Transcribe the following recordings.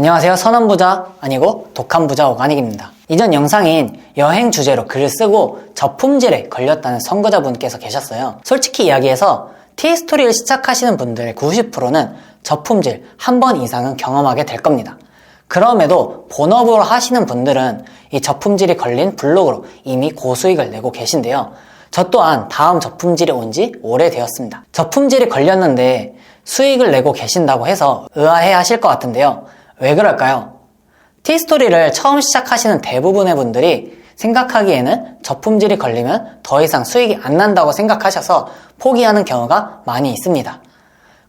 안녕하세요. 선한 부자 아니고 독한 부자 오가닉입니다. 이전 영상인 여행 주제로 글을 쓰고 저품질에 걸렸다는 선거자분께서 계셨어요. 솔직히 이야기해서 티스토리를 시작하시는 분들의 90%는 저품질 한 번 이상은 경험하게 될 겁니다. 그럼에도 본업으로 하시는 분들은 이 저품질이 걸린 블로그로 이미 고수익을 내고 계신데요. 저 또한 다음 저품질이 온 지 오래되었습니다. 저품질이 걸렸는데 수익을 내고 계신다고 해서 의아해 하실 것 같은데요. 왜 그럴까요? 티스토리를 처음 시작하시는 대부분의 분들이 생각하기에는 저품질이 걸리면 더 이상 수익이 안 난다고 생각하셔서 포기하는 경우가 많이 있습니다.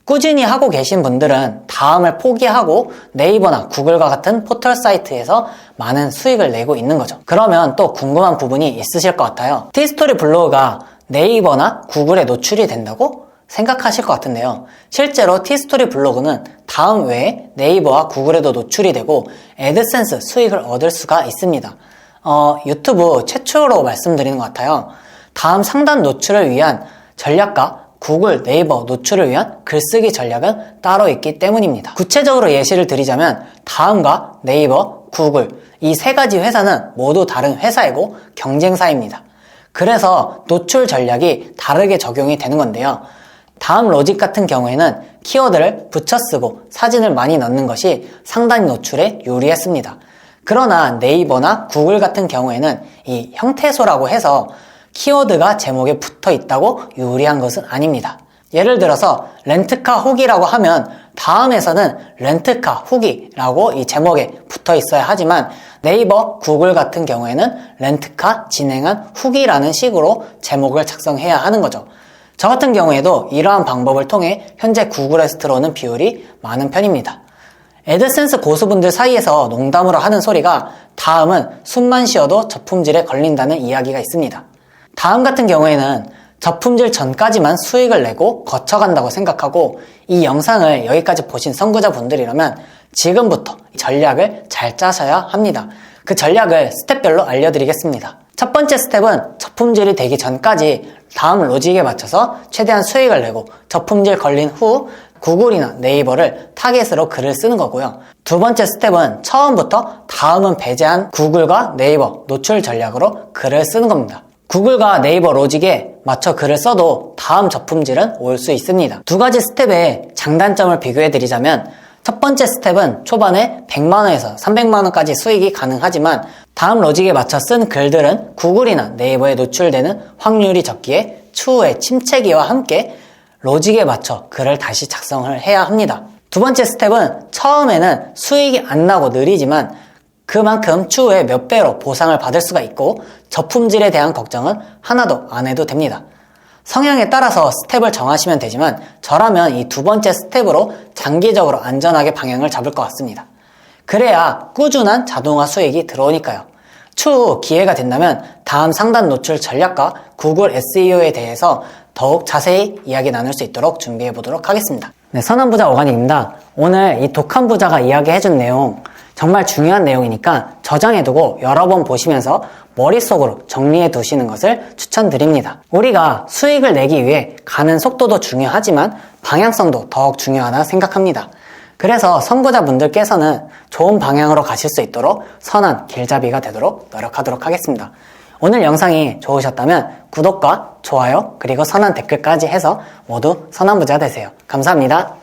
꾸준히 하고 계신 분들은 다음을 포기하고 네이버나 구글과 같은 포털 사이트에서 많은 수익을 내고 있는 거죠. 그러면 또 궁금한 부분이 있으실 것 같아요. 티스토리 블로그가 네이버나 구글에 노출이 된다고 생각하실 것 같은데요. 실제로 티스토리 블로그는 다음 외에 네이버와 구글에도 노출이 되고 애드센스 수익을 얻을 수가 있습니다. 어, 유튜브 최초로 말씀드리는 것 같아요. 다음 상단 노출을 위한 전략과 구글, 네이버 노출을 위한 글쓰기 전략은 따로 있기 때문입니다. 구체적으로 예시를 드리자면 다음과 네이버, 구글 이 세 가지 회사는 모두 다른 회사이고 경쟁사입니다. 그래서 노출 전략이 다르게 적용이 되는 건데요. 다음 로직 같은 경우에는 키워드를 붙여 쓰고 사진을 많이 넣는 것이 상단 노출에 유리했습니다. 그러나 네이버나 구글 같은 경우에는 이 형태소라고 해서 키워드가 제목에 붙어 있다고 유리한 것은 아닙니다. 예를 들어서 렌트카 후기라고 하면 다음에서는 렌트카 후기라고 이 제목에 붙어 있어야 하지만 네이버, 구글 같은 경우에는 렌트카 진행한 후기라는 식으로 제목을 작성해야 하는 거죠. 저 같은 경우에도 이러한 방법을 통해 현재 구글에서 들어오는 비율이 많은 편입니다. 애드센스 고수분들 사이에서 농담으로 하는 소리가 다음은 숨만 쉬어도 저품질에 걸린다는 이야기가 있습니다. 다음 같은 경우에는 저품질 전까지만 수익을 내고 거쳐간다고 생각하고 이 영상을 여기까지 보신 선구자분들이라면 지금부터 전략을 잘 짜셔야 합니다. 그 전략을 스텝별로 알려드리겠습니다. 첫 번째 스텝은 저품질이 되기 전까지 다음 로직에 맞춰서 최대한 수익을 내고 저품질 걸린 후 구글이나 네이버를 타겟으로 글을 쓰는 거고요. 두 번째 스텝은 처음부터 다음은 배제한 구글과 네이버 노출 전략으로 글을 쓰는 겁니다. 구글과 네이버 로직에 맞춰 글을 써도 다음 저품질은 올 수 있습니다. 두 가지 스텝의 장단점을 비교해 드리자면 첫 번째 스텝은 초반에 100만원에서 300만원까지 수익이 가능하지만 다음 로직에 맞춰 쓴 글들은 구글이나 네이버에 노출되는 확률이 적기에 추후에 침체기와 함께 로직에 맞춰 글을 다시 작성을 해야 합니다. 두 번째 스텝은 처음에는 수익이 안 나고 느리지만 그만큼 추후에 몇 배로 보상을 받을 수가 있고 저품질에 대한 걱정은 하나도 안 해도 됩니다. 성향에 따라서 스텝을 정하시면 되지만 저라면 이 두 번째 스텝으로 장기적으로 안전하게 방향을 잡을 것 같습니다. 그래야 꾸준한 자동화 수익이 들어오니까요. 추후 기회가 된다면 다음 상단 노출 전략과 구글 SEO에 대해서 더욱 자세히 이야기 나눌 수 있도록 준비해 보도록 하겠습니다. 네, 선한 부자 오가닉입니다. 오늘 이 독한 부자가 이야기해 준 내용 정말 중요한 내용이니까 저장해두고 여러 번 보시면서 머릿속으로 정리해 두시는 것을 추천드립니다. 우리가 수익을 내기 위해 가는 속도도 중요하지만 방향성도 더욱 중요하다 생각합니다. 그래서 선구자분들께서는 좋은 방향으로 가실 수 있도록 선한 길잡이가 되도록 노력하도록 하겠습니다. 오늘 영상이 좋으셨다면 구독과 좋아요 그리고 선한 댓글까지 해서 모두 선한 부자 되세요. 감사합니다.